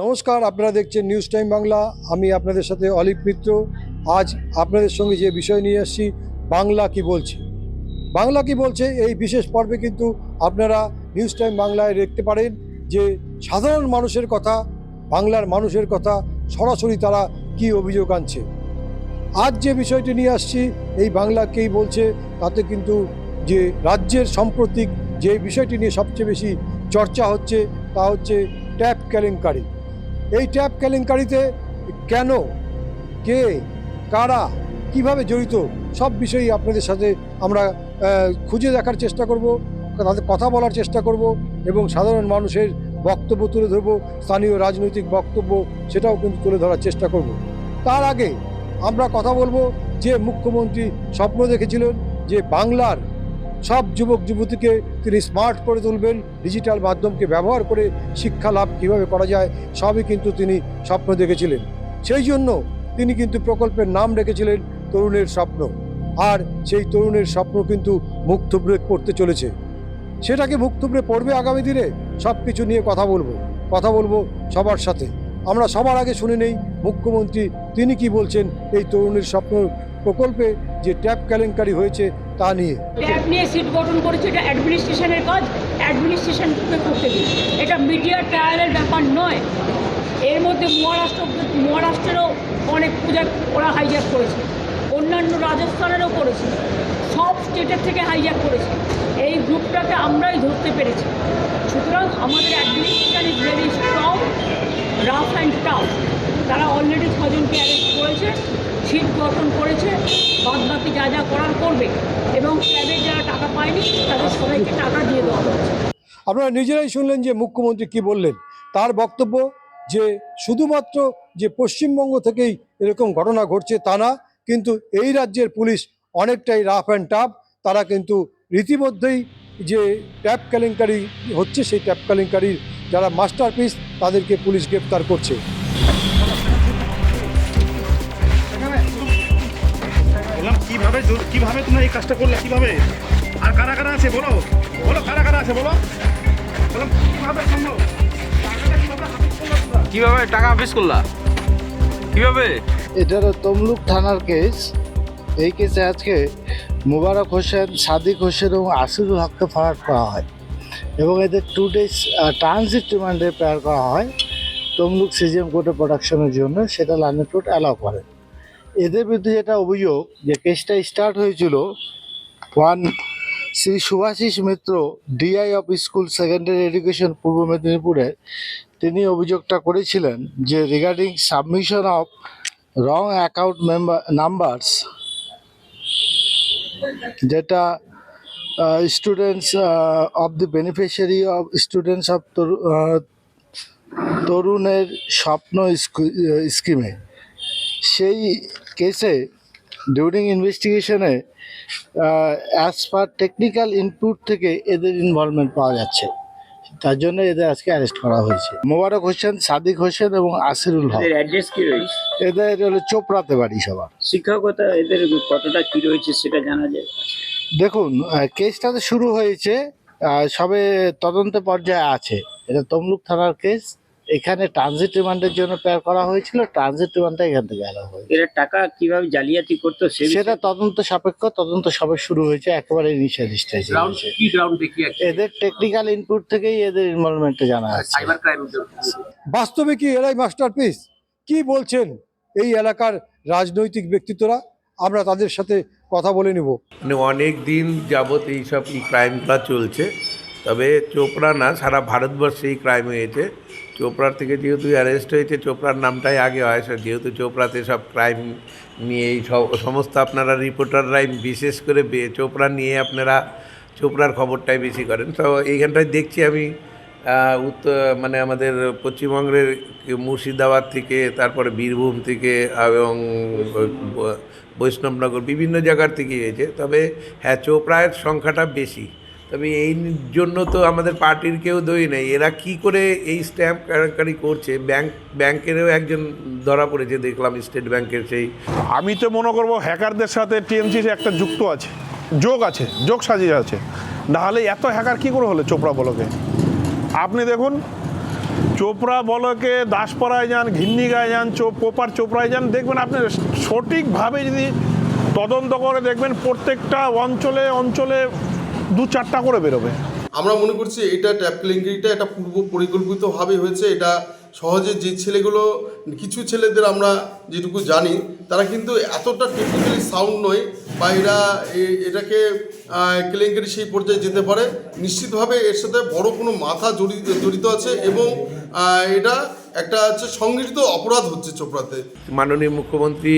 নমস্কার, আপনারা দেখছেন নিউজ টাইম বাংলা আমি আপনাদের সাথে অলিপ মিত্র। আজ আপনাদের সঙ্গে যে বিষয় নিয়ে আসছি বাংলা কি বলছে? বাংলা কি বলছে, এই বিশেষ পর্বে কিন্তু আপনারা নিউজ টাইম বাংলায় দেখতে পারেন যে সাধারণ মানুষের কথা, বাংলার মানুষের কথা, সরাসরি তারা কি অভিযোগ আনছে। আজ যে বিষয়টি নিয়ে আসছি, এই বাংলাকেই বলছে, তাতে কিন্তু যে রাজ্যের সাম্প্রতিক যে বিষয়টি নিয়ে সবচেয়ে বেশি চর্চা হচ্ছে, তা হচ্ছে ট্যাপ কেলেঙ্কারি। এই ট্যাপ কেলেঙ্কারিতে কেন, কে, কারা, কীভাবে জড়িত, সব বিষয়ই আপনাদের সাথে আমরা খুঁজে দেখার চেষ্টা করব, তাদের কথা বলার চেষ্টা করব এবং সাধারণ মানুষের বক্তব্য তুলে ধরবো, স্থানীয় রাজনৈতিক বক্তব্য সেটাও কিন্তু তুলে ধরার চেষ্টা করব। তার আগে আমরা কথা বলব যে মুখ্যমন্ত্রী স্বপ্ন দেখেছিলেন যে বাংলার সব যুবক যুবতীকে তিনি স্মার্ট করে তুলবেন ডিজিটাল মাধ্যমকে ব্যবহার করে শিক্ষা লাভ কীভাবে করা যায়, সবই কিন্তু তিনি স্বপ্ন দেখেছিলেন। সেই জন্য তিনি কিন্তু প্রকল্পের নাম রেখেছিলেন তরুণের স্বপ্ন। আর সেই তরুণের স্বপ্ন কিন্তু মুখ থুবড়ে পড়তে চলেছে। সেটাকে মুখ থুবড়ে পড়বে আগামী দিনে? সব কিছু নিয়ে কথা বলব। কথা বলব সবার সাথে। আমরা সবার আগে শুনে নেই, মুখ্যমন্ত্রী তিনি কি বলছেন এই তরুণের স্বপ্ন প্রকল্পে যে ট্যাপ কেলেঙ্কারি হয়েছে তা নিয়ে। ট্যাব নিয়ে সিট গঠন করেছে, এটা অ্যাডমিনিস্ট্রেশনের কাজ অ্যাডমিনিস্ট্রেশনকে করতে দিন এটা মিডিয়া ট্রায়ালের ব্যাপার নয়। এর মধ্যে মহারাষ্ট্র, মহারাষ্ট্রেরও অনেক পূজা ওরা হাইজ্যাক করেছে। অন্যান্য রাজস্থানেরও করেছে। সব স্টেটের থেকে হাইজ্যাক করেছে। এই গ্রুপটাকে আমরাই ধরতে পেরেছি। সুতরাং আমাদের administration is very strong rough and tough তারা অলরেডি ছজনকে অ্যারেস্ট করেছে। সিট গঠন করেছে বাদ বাকি যা যা করার করবে এবং ক্যাবের যারা টাকা পায়নি, তাদের সবাইকে টাকা দিয়ে দেওয়া আপনারা নিজেরাই শুনলেন যে মুখ্যমন্ত্রী কি বললেন। তার বক্তব্য যে শুধুমাত্র যে পশ্চিমবঙ্গ থেকেই এরকম ঘটনা ঘটছে তা না, কিন্তু এই রাজ্যের পুলিশ অনেকটাই রাফ অ্যান্ড টাফ তারা কিন্তু রীতিমধ্যেই যে ট্যাপ কেলেঙ্কারি হচ্ছে, সেই ট্যাপ কেলেঙ্কারির যারা মাস্টারপিস তাদেরকে পুলিশ গ্রেপ্তার করছে। কীভাবে কীভাবে তুমি এই কাজটা করলে কীভাবে? আর কারা কারা আছে বলো? বলো কারা কারা আছে বলো? কীভাবে সম্ভব? কীভাবে তোমরা? টাকা হাফিস করলা? কীভাবে? এটা তমলুক থানার কেস এই কেসে আজকে মুবারক হোসেন সাদিক হোসেন এবং আসিরুল হককে ফারার করা হয়। এবং এদের টু ডেজ ট্রানজিট রিমান্ডে প্রেয়ার করা হয়। তমলুক সিজিএম কোর্টে প্রোডাকশনের জন্য। সেটা লাইনের কোর্ট অ্যালাউ করে। এদের বিরুদ্ধে যেটা অভিযোগ যে কেসটা স্টার্ট হয়েছিল one Shri Subhashis Mitra DI of school secondary education পূর্ব মেদিনীপুরে, তিনি অভিযোগটা করেছিলেন যে regarding submission of wrong account member numbers যেটা students of the beneficiary of students of তরুণের স্বপ্ন স্কিমে সেই কেসে ডিউরিং ইনভেস্টিগেশনে অ্যাজ পার টেকনিক্যাল ইনপুট থেকে এদের ইনভলভমেন্ট পাওয়া যাচ্ছে। তার জন্য এদের আজকে অ্যারেস্ট করা হয়েছে। মোবারক হোসেন সাদিক হোসেন এবং আসিরুল হক। এদের অ্যাড্রেস কি রয়েছে? এদের হলো চোপড়াতে বাড়ি সবার শিক্ষকতা এদের কতটা কি রয়েছে সেটা জানা যায়? দেখুন কেসটা তো শুরু হয়েছে সবে তদন্ত পর্যায়ে আছে। এটা তমলুক থানার কেস এখানে ট্রানজিট রিমান্ডের জন্য প্রেয়ার করা হয়েছিল ট্রানজিট রিমান্ডটা এখান থেকে অ্যালাউ হয়েছে। এরা টাকা কীভাবে জালিয়াতি করতো সেটা তদন্ত সাপেক্ষ তদন্ত সবে শুরু হয়েছে একেবারে ইনিশিয়াল স্টেজে কি গ্রাউন্ড দেখিয়ে এদের টেকনিক্যাল ইনপুট থেকেই এদের ইনভলভমেন্টটা জানা আছে। সাইবার ক্রাইম বাস্তবে কি এরাই মাস্টারপিস কি বলছেন এই এলাকার রাজনৈতিক ব্যক্তিত্বরা? আমরা তাদের সাথে কথা বলে নিব। মানে অনেক দিন যাবৎ এইসব এই ক্রাইমগুলো চলছে তবে চোপড়া না সারা ভারতবর্ষে এই ক্রাইম হয়েছে। চোপড়ার থেকে যেহেতু অ্যারেস্ট হয়েছে, চোপড়ার নামটাই আগে হয়। যেহেতু চোপড়াতে সব ক্রাইম নিয়ে এই সমস্ত আপনারা রিপোর্টাররাই বিশেষ করে চোপড়া নিয়ে আপনারা চোপড়ার খবরটাই বেশি করেন। তো এইখানটায় দেখছি আমি উত্তর মানে আমাদের পশ্চিমবঙ্গের মুর্শিদাবাদ থেকে, তারপরে বীরভূম থেকে, এবং বৈষ্ণবনগর বিভিন্ন জায়গার থেকে হয়েছে। তবে হ্যাঁ চোপড়ায়ের সংখ্যাটা বেশি। তবে এই জন্য তো আমাদের পার্টির কেউ দই নেই। এরা কি করে এই স্ট্যাম্প কেলেঙ্কারি করছে? ব্যাংক, ব্যাংকেরও একজন ধরা পড়েছে, দেখলাম স্টেট ব্যাংকের সেই। আমি তো মনে করব হ্যাকারদের সাথে টিএমসি একটা যুক্ত আছে। যোগ আছে, যোগ সাজিয়ে আছে। নাহলে এত হ্যাকার কি করে হলো চোপড়া বলকে? আপনি দেখুন, চোপড়া বলকে দাসপাড়ায় যান, ঘিন্নিগায় যান, চোপ পোপার চোপড়ায় যান, দেখবেন আপনি সঠিকভাবে যদি তদন্ত করে দেখবেন প্রত্যেকটা অঞ্চলে অঞ্চলে দু চারটা করে বেরোবে। আমরা মনে করছি এটা ট্যাপ কেলেঙ্কারিটা একটা পূর্ব পরিকল্পিতভাবে হয়েছে এটা সহজে যে ছেলেগুলো কিছু ছেলেদের আমরা যেটুকু জানি তারা কিন্তু এতটা টেকনিক্যালি সাউন্ড নয় বা এরা এ- এটাকে কেলেঙ্কারি সেই পর্যায়ে যেতে পারে। নিশ্চিতভাবে এর সাথে বড় কোনো মাথা জড়িত জড়িত আছে এবং এটা একটা হচ্ছে সংগঠিত অপরাধ হচ্ছে চোপড়াতে। মাননীয় মুখ্যমন্ত্রী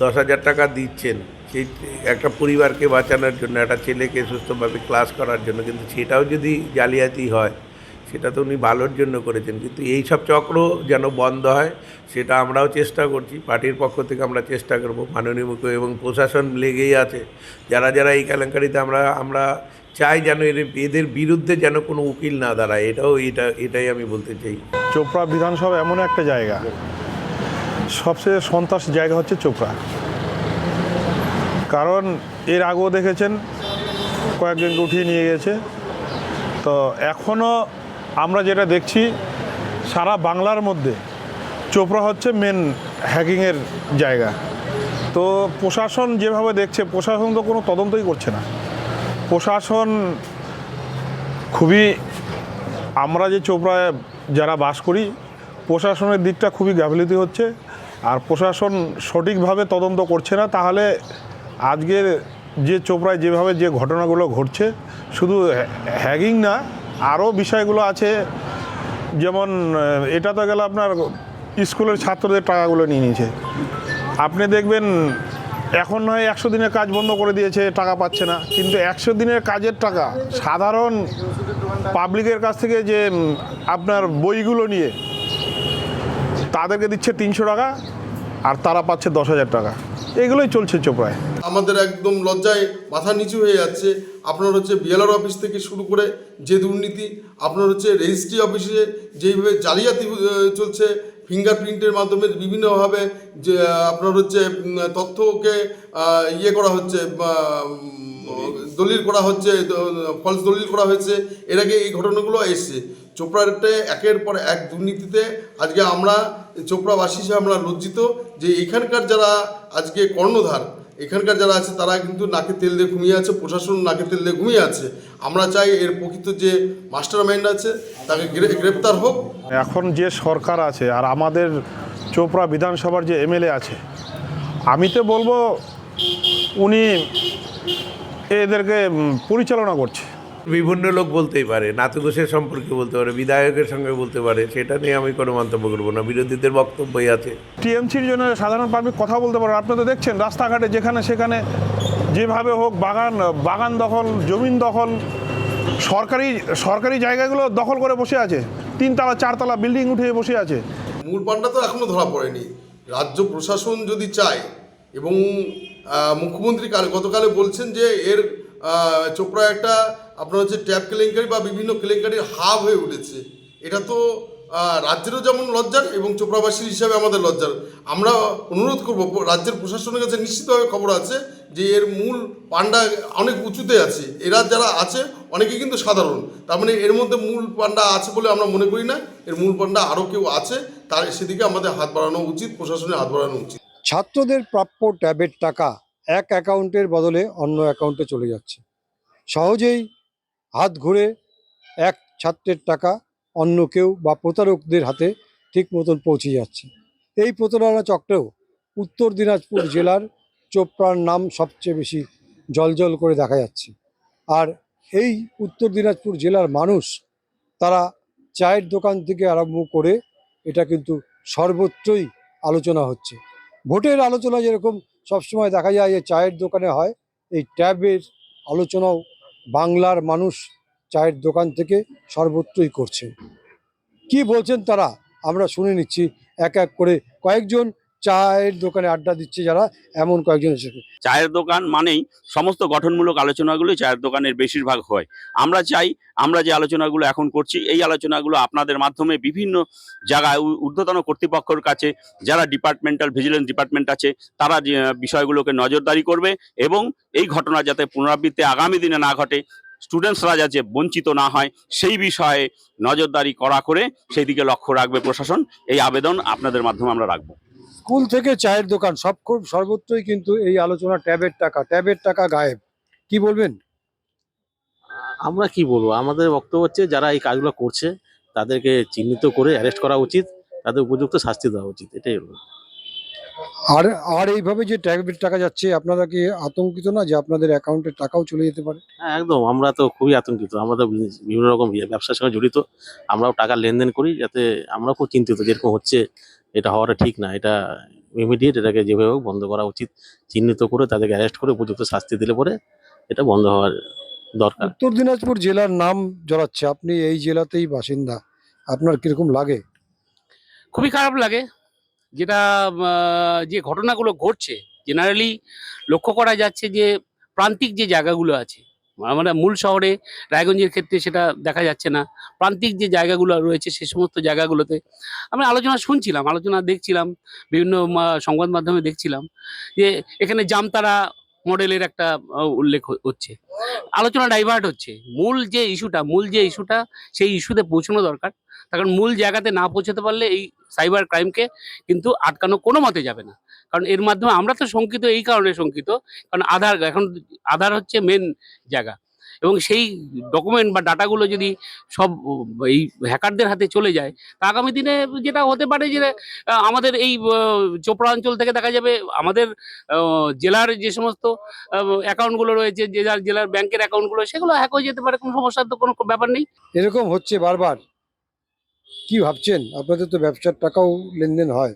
দশ হাজার টাকা দিচ্ছেন। সেই একটা পরিবারকে বাঁচানোর জন্য, একটা ছেলেকে সুস্থভাবে ক্লাস করার জন্য। কিন্তু সেটাও যদি জালিয়াতি হয়, সেটা তো উনি ভালোর জন্য করেছেন। কিন্তু এই সব চক্র যেন বন্ধ হয়, সেটা আমরাও চেষ্টা করছি। পার্টির পক্ষ থেকে আমরা চেষ্টা করব, মাননীয় মুখ্য এবং প্রশাসন লেগেই আছে। যারা যারা এই কেলেঙ্কারিতে আমরা আমরা চাই যেন এদের বিরুদ্ধে যেন কোনো উকিল না দাঁড়ায়। এটাও, এটা, এটাই আমি বলতে চাই। চোপড়া বিধানসভা এমন একটা জায়গা। সবচেয়ে সন্ত্রাস জায়গা হচ্ছে চোপড়া। কারণ এর আগেও দেখেছেন, কয়েকজনকে উঠিয়ে নিয়ে গেছে। তো এখনও আমরা যেটা দেখছি, সারা বাংলার মধ্যে চোপড়া হচ্ছে মেন হ্যাকিংয়ের জায়গা। তো প্রশাসন যেভাবে দেখছে, প্রশাসন তো কোনো তদন্তই করছে না। প্রশাসন খুবই, আমরা যে চোপড়ায় যারা বাস করি, প্রশাসনের দিকটা খুবই গাফিলতি হচ্ছে। আর প্রশাসন সঠিকভাবে তদন্ত করছে না, তাহলে আজকের যে চোপড়ায় যেভাবে যে ঘটনাগুলো ঘটছে, শুধু হ্যাগিং না, আরও বিষয়গুলো আছে। যেমন এটা তো গেল আপনার স্কুলের ছাত্রদের টাকাগুলো নিয়ে নিয়েছে। আপনি দেখবেন, এখন নয় একশো দিনের কাজ বন্ধ করে দিয়েছে, টাকা পাচ্ছে না। কিন্তু একশো দিনের কাজের টাকা সাধারণ পাবলিকের কাছ থেকে যে আপনার বইগুলো নিয়ে তাদেরকে দিচ্ছে তিনশো টাকা আর তারা পাচ্ছে দশ হাজার টাকা। এগুলোই চলছে চোপড়ায়। আমাদের একদম লজ্জায় মাথা নিচু হয়ে যাচ্ছে। আপনার হচ্ছে বিএলআর অফিস থেকে শুরু করে যে দুর্নীতি, আপনার হচ্ছে রেজিস্ট্রি অফিসে যেইভাবে জালিয়াতি চলছে, ফিঙ্গারপ্রিন্টের মাধ্যমে বিভিন্নভাবে যে আপনার হচ্ছে তথ্যকে ইয়ে করা হচ্ছে দলিল করা হচ্ছে ফলস দলিল করা হয়েছে। এর আগে এই ঘটনাগুলো এসছে। চোপড়াতে একের পর এক দুর্নীতিতে আজকে আমরা চোপড়াবাসী হিসেবে আমরা লজ্জিত যে এখানকার যারা আজকে কর্ণধার, এখানকার যারা আছে তারা কিন্তু নাকে তেল দিয়ে ঘুমিয়ে আছে, প্রশাসন নাকে তেল দিয়ে ঘুমিয়ে আছে। আমরা চাই এর প্রকৃত যে মাস্টার মাইন্ড আছে তাকে গ্রে- গ্রেপ্তার হোক। এখন যে সরকার আছে আর আমাদের চোপড়া বিধানসভার যে এমএলএ আছে, আমি তো বলব উনি এদেরকে পরিচালনা করছে। বিভিন্ন লোক বলতেই পারে নাতু ঘোষের সম্পর্কে বলতে পারে বিধায়কের সঙ্গে বলতে পারে সেটা নিয়ে আমি কোনো মন্তব্য করব না বিরোধীদের বক্তব্যই আছে। টিএমসির জন্য সাধারণ পাবলিক কথা বলতে পারে আপনি তো দেখছেন রাস্তাঘাটে যেখানে সেখানে যেভাবে হোক বাগান বাগান দখল জমিন দখল সরকারি সরকারি জায়গাগুলো দখল করে বসে আছে তিনতলা চারতলা বিল্ডিং উঠে বসে আছে। মূল পান্ডা তো এখনও ধরা পড়েনি। রাজ্য প্রশাসন যদি চায় এবং মুখ্যমন্ত্রী কাল গতকালে বলছেন যে এর আহ, চোপড়া একটা আপনার হচ্ছে ট্যাপ কেলেঙ্কারি বা বিভিন্ন কেলেঙ্কারির হাব হয়ে উঠেছে। এটা তো রাজ্যেরও যেমন লজ্জার এবং চোপড়াবাসীর হিসাবে আমাদের লজ্জার। আমরা অনুরোধ করব, রাজ্যের প্রশাসনের কাছে নিশ্চিতভাবে খবর আছে যে এর মূল পান্ডা অনেক উঁচুতে আছে। এরা যারা আছে, অনেকে কিন্তু সাধারণ। তার মানে এর মধ্যে মূল পান্ডা আছে বলে আমরা মনে করি না। এর মূল পান্ডা আরও কেউ আছে, তার সেদিকে আমাদের হাত বাড়ানো উচিত, প্রশাসনের হাত বাড়ানো উচিত। ছাত্রদের প্রাপ্য ট্যাবের টাকা এক অ্যাকাউন্টের বদলে অন্য অ্যাকাউন্টে চলে যাচ্ছে। সহজেই হাত ঘুরে এক ছাত্রের টাকা অন্য কেউ বা প্রতারকদের হাতে ঠিক মতন পৌঁছে যাচ্ছে। এই প্রতারণা চক্রেও উত্তর দিনাজপুর জেলার চোপড়ার নাম সবচেয়ে বেশি জলজল করে দেখা যাচ্ছে। আর এই উত্তর দিনাজপুর জেলার মানুষ তারা চায়ের দোকান থেকে আরম্ভ করে এটা কিন্তু সর্বত্রই আলোচনা হচ্ছে। ভোটের আলোচনা যেরকম সবসময় দেখা যায় যে চায়ের দোকানে হয়, এই ট্যাবের আলোচনাও বাংলার মানুষ চায়ের দোকান থেকে সর্বত্রই করছে। কি বলছেন তারা? আমরা শুনে নিচ্ছি, এক এক করে কয়েকজন চায়ের দোকানে আড্ডা দিচ্ছে যারা, এমন কয়েকজন এসেছে চায়ের দোকান মানেই সমস্ত গঠনমূলক আলোচনাগুলো চায়ের দোকানের বেশিরভাগ হয়। আমরা চাই, আমরা যে আলোচনাগুলো এখন করছি, এই আলোচনাগুলো আপনাদের মাধ্যমে বিভিন্ন জায়গায় ঊর্ধ্বতন কর্তৃপক্ষের কাছে, যারা ডিপার্টমেন্টাল ভিজিলেন্স ডিপার্টমেন্ট আছে, তারা বিষয়গুলোকে নজরদারি করবে এবং এই ঘটনা যাতে পুনরাবৃত্তি আগামী দিনে না ঘটে স্টুডেন্টসরা যাতে বঞ্চিত না হয়, সেই বিষয়ে নজরদারি করা করে, সেই দিকে লক্ষ্য রাখবে প্রশাসন। এই আবেদন আপনাদের মাধ্যমে আমরা রাখব। স্কুল থেকে চায়ের দোকান সব খুব সর্বত্রই কিন্তু এই আলোচনা ট্যাবের টাকা ট্যাবের টাকা গায়েব। কি বলবেন? আমরা কি বলব? আমাদের বক্তব্য হচ্ছে যারা এই কাজগুলো করছে তাদেরকে চিহ্নিত করে অ্যারেস্ট করা উচিত তাদের উপযুক্ত শাস্তি দেওয়া উচিত এটাই হলো আর আর এইভাবে যে ট্যাবের টাকা যাচ্ছে আপনারা কি আতঙ্কিত না যে আপনাদের অ্যাকাউন্টে টাকাও চলে যেতে পারে? হ্যাঁ একদম আমরা তো খুবই আতঙ্কিত আমরা তো বিভিন্ন রকম ব্যবসার সঙ্গে জড়িত আমরাও টাকা লেনদেন করি যাতে আমরাও খুব চিন্তিত যেরকম হচ্ছে। এটা হওয়াটা ঠিক না এটা ইমিডিয়েট এটাকে যেভাবে হোক বন্ধ করা উচিত। চিহ্নিত করে তাদেরকে অ্যারেস্ট করে উপযুক্ত শাস্তি দিলে পরে এটা বন্ধ হওয়ার দরকার। উত্তর দিনাজপুর জেলার নাম জড়াচ্ছে আপনি এই জেলাতেই বাসিন্দা আপনার কীরকম লাগে? খুবই খারাপ লাগে। যেটা যে ঘটনাগুলো ঘটছে জেনারেলি লক্ষ্য করা যাচ্ছে যে প্রান্তিক যে জায়গাগুলো আছে আমরা মূল শহরে রায়গঞ্জের ক্ষেত্রে সেটা দেখা যাচ্ছে না। প্রান্তিক যে জায়গাগুলো রয়েছে সে সমস্ত জায়গাগুলোতে আমরা আলোচনা শুনছিলাম, আলোচনা দেখছিলাম, বিভিন্ন সংবাদ মাধ্যমে দেখছিলাম যে এখানে জামতারা মডেলের একটা উল্লেখ হচ্ছে। আলোচনা ডাইভার্ট হচ্ছে। মূল যে ইস্যুটা মূল যে ইস্যুটা সেই ইস্যুতে পৌঁছানো দরকার। কারণ মূল জায়গাতে না পৌঁছাতে পারলে এই সাইবার ক্রাইমকে কিন্তু আটকানো কোনো মতে যাবে না। কারণ এর মাধ্যমে আমরা তো শঙ্কিত, এই কারণে শঙ্কিত। কারণ আধার, এখন আধার হচ্ছে মেন জায়গা। এবং সেই ডকুমেন্ট বা ডাটাগুলো যদি সব এই হ্যাকারদের হাতে চলে যায়, তা আগামী দিনে যেটা হতে পারে যে আমাদের এই চোপড়া অঞ্চল থেকে দেখা যাবে, আমাদের জেলার যে সমস্ত অ্যাকাউন্টগুলো রয়েছে, যে যার জেলার ব্যাংকের অ্যাকাউন্টগুলো সেগুলো হ্যাক হয়ে যেতে পারে, কোনো সমস্যার তো কোনো ব্যাপার নেই। এরকম হচ্ছে বারবার। কি ভাবছেন? আপনাদের তো ব্যবসার টাকাও লেনদেন হয়।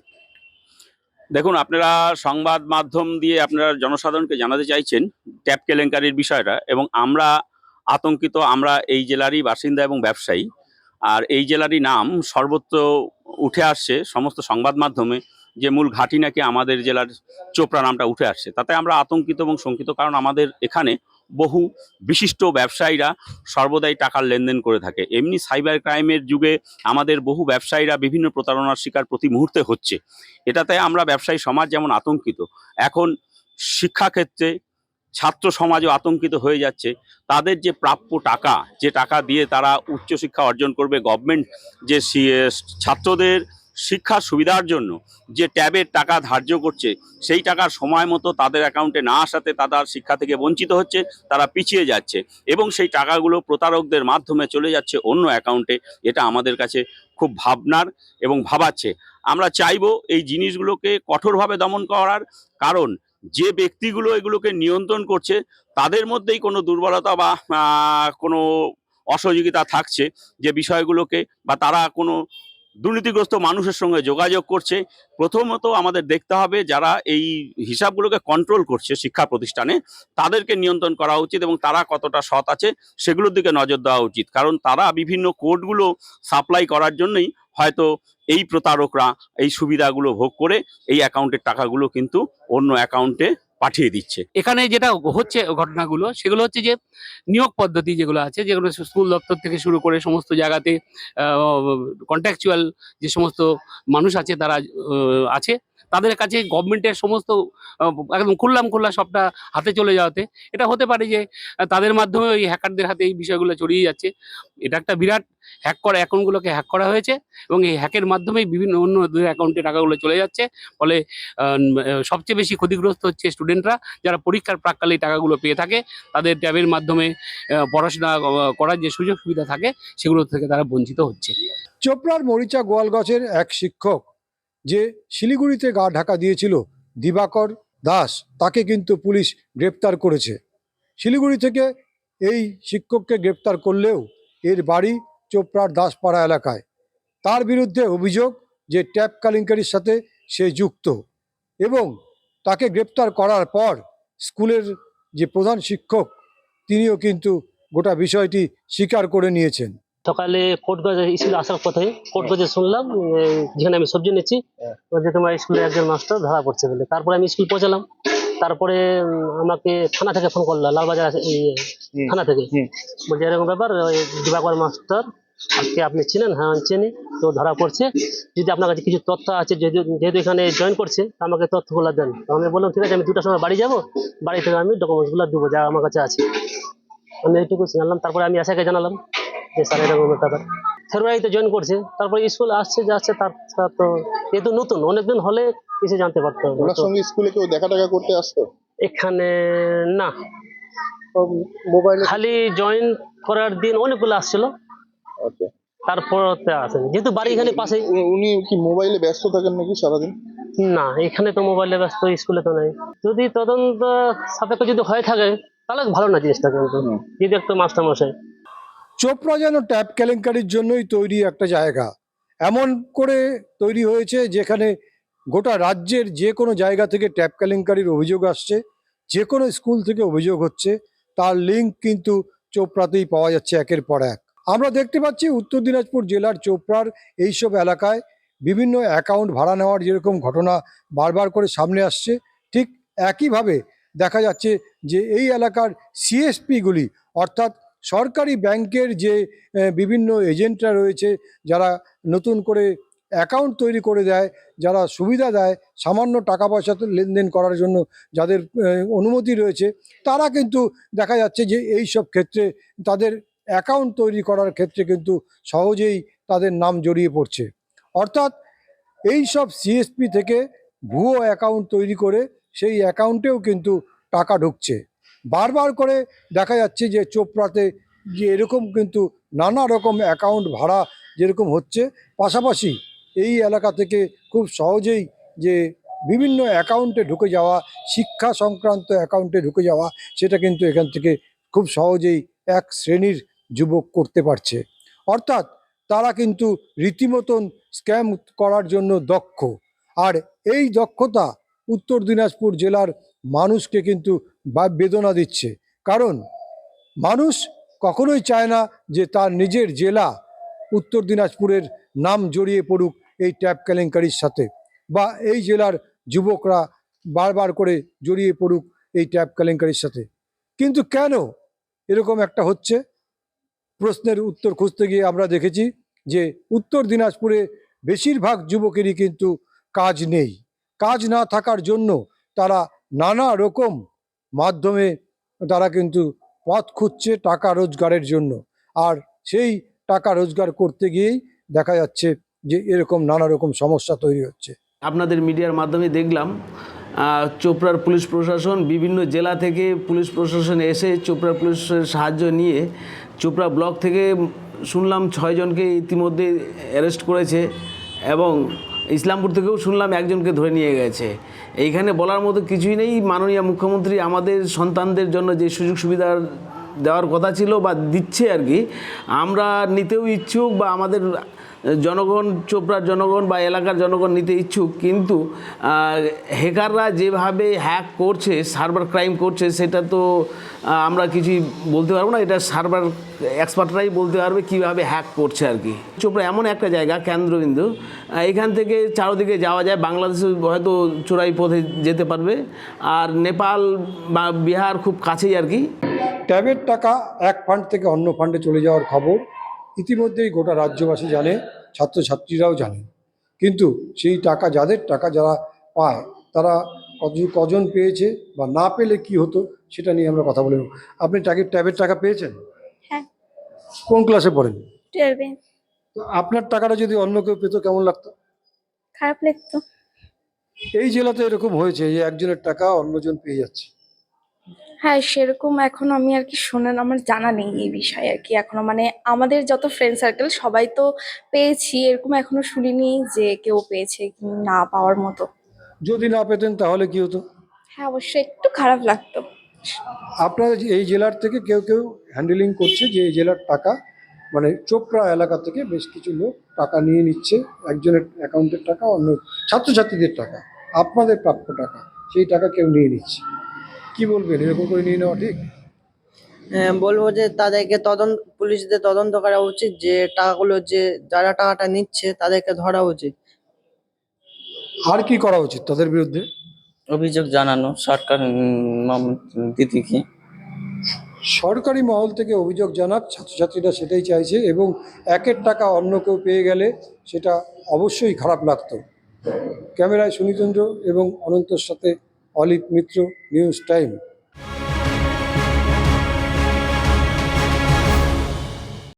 দেখুন, আপনারা সংবাদ মাধ্যম দিয়ে আপনারা জনসাধারণকে জানাতে চাইছেন ট্যাপ কেলেঙ্কারির বিষয়টা এবং আমরা আতঙ্কিত, আমরা এই জেলারই বাসিন্দা এবং ব্যবসায়ী। আর এই জেলারই নাম সর্বত্র উঠে আসছে সমস্ত সংবাদ মাধ্যমে যে মূল ঘাঁটি নাকি আমাদের জেলার চোপড়া নামটা উঠে আসছে। তাতে আমরা আতঙ্কিত এবং শঙ্কিত, কারণ আমাদের এখানে বহু বিশিষ্ট ব্যবসায়ীরা সর্বদাই টাকার লেনদেন করে থাকে। এমনি সাইবার ক্রাইমের যুগে আমাদের বহু ব্যবসায়ীরা বিভিন্ন প্রতারণার শিকার প্রতি মুহূর্তে হচ্ছে। এটাতে আমরা ব্যবসায়ী সমাজ যেমন আতঙ্কিত, এখন শিক্ষাক্ষেত্রে ছাত্র সমাজও আতঙ্কিত হয়ে যাচ্ছে। তাদের যে প্রাপ্য টাকা, যে টাকা দিয়ে তারা উচ্চশিক্ষা অর্জন করবে গভর্নমেন্ট যে ছাত্রদের শিক্ষার সুবিধার জন্য যে ট্যাবের টাকা ধার্য করছে, সেই টাকার সময় মতো তাদের অ্যাকাউন্টে না আসাতে তারা শিক্ষা থেকে বঞ্চিত হচ্ছে, তারা পিছিয়ে যাচ্ছে এবং সেই টাকাগুলো প্রতারকদের মাধ্যমে চলে যাচ্ছে অন্য অ্যাকাউন্টে এটা আমাদের কাছে খুব ভাবনার এবং ভাবাচ্ছে। আমরা চাইব এই জিনিসগুলোকে কঠোরভাবে দমন করার কারণ যে ব্যক্তিগুলো এগুলোকে নিয়ন্ত্রণ করছে, তাদের মধ্যেই কোনো দুর্বলতা বা কোনো অসহযোগিতা থাকছে যে বিষয়গুলোকে বা তারা কোনো দুর্নীতিগ্রস্ত মানুষের সঙ্গে যোগাযোগ করছে। প্রথমত আমাদের দেখতে হবে যারা এই হিসাবগুলোকে কন্ট্রোল করছে শিক্ষা প্রতিষ্ঠানে, তাদেরকে নিয়ন্ত্রণ করা উচিত এবং তারা কতটা সৎ আছে সেগুলোর দিকে নজর দেওয়া উচিত। কারণ তারা বিভিন্ন কোডগুলো সাপ্লাই করার জন্যই হয়তো এই প্রতারকরা এই সুবিধাগুলো ভোগ করে এই অ্যাকাউন্টের টাকাগুলো কিন্তু অন্য অ্যাকাউন্টে পাঠিয়ে দিচ্ছে। এখানে যেটা হচ্ছে ঘটনাগুলো, সেগুলো হচ্ছে যে নিয়োগ পদ্ধতি যেগুলো আছে, যেগুলো স্কুল দপ্তর থেকে শুরু করে সমস্ত জায়গাতে কন্ট্রাকচুয়াল যে সমস্ত মানুষ আছে তারা আছে। তাদের কাছে গভর্নমেন্টের সমস্ত একদম খুললাম খুল্লা সবটা হাতে চলে যাওয়াতে। এটা হতে পারে যে তাদের মাধ্যমে ওই হ্যাকারদের হাতে এই বিষয়গুলো ছড়িয়ে যাচ্ছে। এটা একটা বিরাট হ্যাক করা, অ্যাকাউন্টগুলোকে হ্যাক করা হয়েছে এবং এই হ্যাকের মাধ্যমেই বিভিন্ন অন্য অ্যাকাউন্টে টাকাগুলো চলে যাচ্ছে। ফলে সবচেয়ে বেশি ক্ষতিগ্রস্ত হচ্ছে স্টুডেন্টরা যারা পরীক্ষার প্রাককালে টাকাগুলো পেয়ে থাকে। তাদের ট্যাবের মাধ্যমে পড়াশোনা করার যে সুযোগ সুবিধা থাকে, সেগুলো থেকে তারা বঞ্চিত হচ্ছে। চোপড়ার মরিচা গোয়ালগছের এক শিক্ষক যে শিলিগুড়িতে গা ঢাকা দিয়েছিল দিবাকর দাস, তাকে কিন্তু পুলিশ গ্রেপ্তার করেছে। শিলিগুড়ি থেকে এই শিক্ষককে গ্রেপ্তার করলেও এর বাড়ি চোপড়ার দাসপাড়া এলাকায়। তার বিরুদ্ধে অভিযোগ যে ট্যাপ কেলেঙ্কারির সাথে সে যুক্ত এবং তাকে গ্রেপ্তার করার পর স্কুলের যে প্রধান শিক্ষক, তিনিও কিন্তু গোটা বিষয়টি স্বীকার করে নিয়েছেন। সকালে কোর্টগঞ্জে স্কুলে আসার পথে কোর্টগঞ্জে শুনলাম যেখানে আমি সবজি নিচ্ছি যে তোমার স্কুলে একজন মাস্টার ধরা পড়ছে বলে। তারপরে আমি স্কুল পৌঁছালাম। তারপরে আমাকে থানা থেকে ফোন করল লালবাজার আছে- থানা থেকে। বলছে এরকম ব্যাপার ওই দিবাকর মাস্টার আজকে আপনি চিনেন হ্যাঁ চিনি তো ধরা পড়ছে। যদি আপনার কাছে কিছু তথ্য আছে যেহেতু এখানে জয়েন করছে আমাকে তথ্যগুলো দেন। আমি বললাম ঠিক আছে আমি দুটার সময় বাড়ি যাব বাড়ি থেকে আমি ডকুমেন্টসগুলো দেবো যা আমার কাছে আছে। আমি এইটুকু জানলাম তারপরে আমি আশাকে জানালাম যে স্যার এরকম ব্যাপার ফেব্রুয়ারিতে জয়েন করছে। তারপর স্কুল আসছে যাচ্ছে তার তো যেহেতু নতুন। অনেকদিন হলে কিছু জানতে পারতো। ওনার সঙ্গে স্কুলে কেউ দেখা টাকা করতে আসতো? এখানে না। মোবাইলে খালি জয়েন করার দিন অনেকগুলো আসছিল। আচ্ছা। তারপর আসেনি। যেহেতু বাড়ি এখানে পাশেই উ- উনি কি মোবাইলে ব্যস্ত থাকেন নাকি সারাদিন? না এখানে তো মোবাইলে ব্যস্ত স্কুলে তো নেই। যদি তদন্ত সাপেক্ষ যদি হয়ে থাকে তাহলে ভালো না জিনিসটা কিন্তু। যদি একটু মাস্টার মশাই চোপড়া যেন ট্যাপ কেলেঙ্কারির জন্যই তৈরি একটা জায়গা। এমন করে তৈরি হয়েছে যেখানে গোটা রাজ্যের যে কোনো জায়গা থেকে ট্যাপ কেলেঙ্কারির অভিযোগ আসছে যে কোনো স্কুল থেকে অভিযোগ হচ্ছে, তার লিঙ্ক কিন্তু চোপড়াতেই পাওয়া যাচ্ছে একের পর এক। আমরা দেখতে পাচ্ছি উত্তর দিনাজপুর জেলার চোপড়ার এইসব এলাকায় বিভিন্ন অ্যাকাউন্ট ভাড়া নেওয়ার যেরকম ঘটনা বারবার করে সামনে আসছে, ঠিক একইভাবে দেখা যাচ্ছে যে এই এলাকার সিএসপিগুলি, অর্থাৎ সরকারি ব্যাংকের যে বিভিন্ন এজেন্টরা রয়েছে, যারা নতুন করে অ্যাকাউন্ট তৈরি করে দেয়, যারা সুবিধা দেয়, সামান্য টাকা পয়সা লেনদেন করার জন্য যাদের অনুমতি রয়েছে, তারা কিন্তু দেখা যাচ্ছে যে এই সব ক্ষেত্রে তাদের অ্যাকাউন্ট তৈরি করার ক্ষেত্রে কিন্তু সহজেই তাদের নাম জড়িয়ে পড়ছে। অর্থাৎ এই সব সিএসপি থেকে ভুয়ো অ্যাকাউন্ট তৈরি করে সেই অ্যাকাউন্টেও কিন্তু টাকা ঢুকছে। বারবার করে দেখা যাচ্ছে যে চোপড়াতে যে এরকম কিন্তু নানা রকম অ্যাকাউন্ট ভাড়া যেরকম হচ্ছে, পাশাপাশি এই এলাকা থেকে খুব সহজেই যে বিভিন্ন অ্যাকাউন্টে ঢুকে যাওয়া, শিক্ষা সংক্রান্ত অ্যাকাউন্টে ঢুকে যাওয়া, সেটা কিন্তু এখান থেকে খুব সহজেই এক শ্রেণির যুবক করতে পারছে। অর্থাৎ তারা কিন্তু রীতিমতন স্ক্যাম করার জন্য দক্ষ। আর এই দক্ষতা উত্তর দিনাজপুর জেলার মানুষকে কিন্তু বেদনা দিচ্ছে। কারণ মানুষ কখনোই চায় না যে তার নিজের জেলা উত্তর দিনাজপুরের নাম জড়িয়ে পড়ুক এই ট্যাপ কেলেঙ্কারির সাথে বা এই জেলার যুবকরা বারবার করে জড়িয়ে পড়ুক এই ট্যাপ কেলেঙ্কারির সাথে। কিন্তু কেন এরকম একটা হচ্ছে? প্রশ্নের উত্তর খুঁজতে গিয়ে আমরা দেখেছি যে উত্তর দিনাজপুরে বেশিরভাগ যুবকেরই কিন্তু কাজ নেই। কাজ না থাকার জন্য তারা নানা রকম মাধ্যমে তারা কিন্তু পথ খুঁজছে টাকা রোজগারের জন্য। আর সেই টাকা রোজগার করতে গিয়েই দেখা যাচ্ছে যে এরকম নানা রকম সমস্যা তৈরি হচ্ছে। আপনাদের মিডিয়ার মাধ্যমে দেখলাম চোপড়ার পুলিশ প্রশাসন বিভিন্ন জেলা থেকে পুলিশ প্রশাসন এসে চোপড়া পুলিশের সাহায্য নিয়ে চোপড়া ব্লক থেকে শুনলাম ছয়জনকে ইতিমধ্যে অ্যারেস্ট করেছে এবং ইসলামপুর থেকেও শুনলাম একজনকে ধরে নিয়ে গেছে। এইখানে বলার মতো কিছুই নেই। মাননীয় মুখ্যমন্ত্রী আমাদের সন্তানদের জন্য যে সুযোগ সুবিধার দেওয়ার কথা ছিল বা দিচ্ছে আর কি, আমরা নিতেও ইচ্ছুক বা আমাদের জনগণ, চোপড়ার জনগণ বা এলাকার জনগণ নিতে ইচ্ছুক, কিন্তু হ্যাকাররা যেভাবে হ্যাক করছে সার্ভার ক্রাইম করছে, সেটা তো আমরা কিছুই বলতে পারব না। এটা সার্ভার এক্সপার্টরাই বলতে পারবে কীভাবে হ্যাক করছে আর কি। চোপড়া এমন একটা জায়গা, কেন্দ্রবিন্দু এখান থেকে চারোদিকে যাওয়া যায়। বাংলাদেশে হয়তো চোরাই পথে যেতে পারবে। আর নেপাল বা বিহার খুব কাছেই আর কি। ট্যাবের টাকা এক ফান্ড থেকে অন্য ফান্ডে চলে যাওয়ার খবর। ইতিমধ্যেই গোটা রাজ্যবাসী জানে ছাত্রছাত্রীরাও জানে। কিন্তু সেই টাকা যাদের টাকা যারা পায় তারা কজন কজন পেয়েছে বা না পেলে কি হতো সেটা নিয়ে আমরা কথা বলে নেব। আপনি টাকে ট্যাবের টাকা পেয়েছেন? হ্যাঁ। কোন ক্লাসে পড়েন? টুয়েলভে। তো আপনার টাকাটা যদি অন্য কেউ পেতো কেমন লাগতো? খারাপ লাগতো। এই জেলাতে এরকম হয়েছে যে একজনের টাকা অন্যজন পেয়ে যাচ্ছে। হ্যাঁ সেরকম এখন আমি আর কি শোনেন আমার জানা নেই এই বিষয়ে আর কি এখনও। মানে আমাদের যত ফ্রেন্ড সার্কেল সবাই তো পেয়েছি এরকম এখনও শুনিনি যে কেউ পেয়েছে কি না পাওয়ার মতো। যদি না পেতেন তাহলে কি হতো? হ্যাঁ অবশ্যই একটু খারাপ লাগতো। আপনার এই জেলার থেকে কেউ কেউ হ্যান্ডেলিং করছে যে এই জেলার টাকা মানে চোপড়া এলাকা থেকে বেশ কিছু লোক টাকা নিয়ে নিচ্ছে একজনের অ্যাকাউন্টের টাকা অন্য ছাত্রছাত্রীদের টাকা আপনাদের প্রাপ্য টাকা সেই টাকা কেউ নিয়ে নিচ্ছে। কি বলবেন? এরকম করে নিয়ে নেওয়া ঠিক? হ্যাঁ বলব যে তাদেরকে তদন্ত পুলিশদের তদন্ত করা উচিত যে টাকাগুলো যে যারা টাকাটা নিচ্ছে তাদেরকে ধরা উচিত। আর কি করা উচিত তাদের বিরুদ্ধে? অভিযোগ জানানো সরকার দিদিকে সরকারি মহল থেকে অভিযোগ জানাক ছাত্রছাত্রীরা সেটাই চাইছে এবং একের টাকা অন্য কেউ পেয়ে গেলে সেটা অবশ্যই খারাপ লাগতো। ক্যামেরায় সুনীচন্দ্র এবং অনন্তর সাথে অলিক মিত্র নিউজ টাইম।